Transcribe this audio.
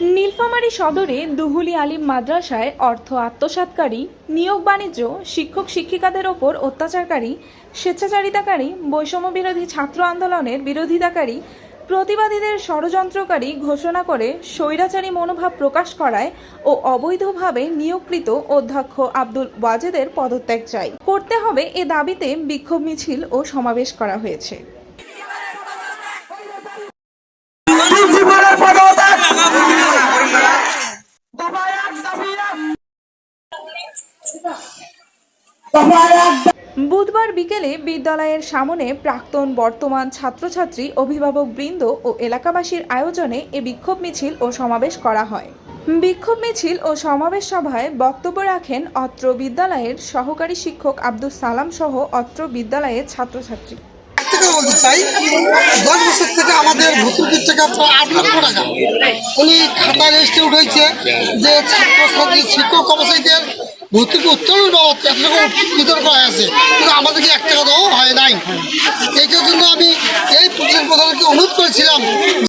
নীলফামারী সদরে দুহুলি আলিম মাদ্রাসায় অর্থ আত্মসাৎকারী, নিয়োগ বাণিজ্য, শিক্ষক শিক্ষিকাদের ওপর অত্যাচারকারী, স্বেচ্ছাচারিতাকারী, বৈষম্য বিরোধী ছাত্র আন্দোলনের বিরোধিতাকারী, প্রতিবাদীদের ষড়যন্ত্রকারী ঘোষণা করে স্বৈরাচারী মনোভাব প্রকাশ করায় ও অবৈধভাবে নিয়োগকৃত অধ্যক্ষ আব্দুল ওয়াজেদের পদত্যাগ চাই করতে হবে এ দাবিতে বিক্ষোভ মিছিল ও সমাবেশ করা হয়েছে প্রিন্সিপালের পদত্যাগ দফায় এক দাবি এক দফায় এক বুধবার বিকেলে বিদ্যালয়ের সামনে প্রাক্তন বর্তমান ছাত্রছাত্রী, অভিভাবক বৃন্দ ও এলাকাবাসীর আয়োজনে এ বিক্ষোভ মিছিল ও সমাবেশ করা হয়। বিক্ষোভ মিছিল ও সমাবেশ সভায় বক্তব্য রাখেন অত্র বিদ্যালয়ের সহকারী শিক্ষক আব্দুল সালাম সহ অত্র বিদ্যালয়ের ছাত্রছাত্রী। থেকে আমাদের যে ছাত্রছাত্রী, শিক্ষক কর্মচারীদের ভর্তুকি উত্তোলন বাবদ এক টাকা বিতরণ করা হয়েছে কিন্তু আমাদেরকে এক টাকা দেওয়া হয় নাই। এইটার জন্য আমি এই প্রধানকে অনুরোধ করেছিলাম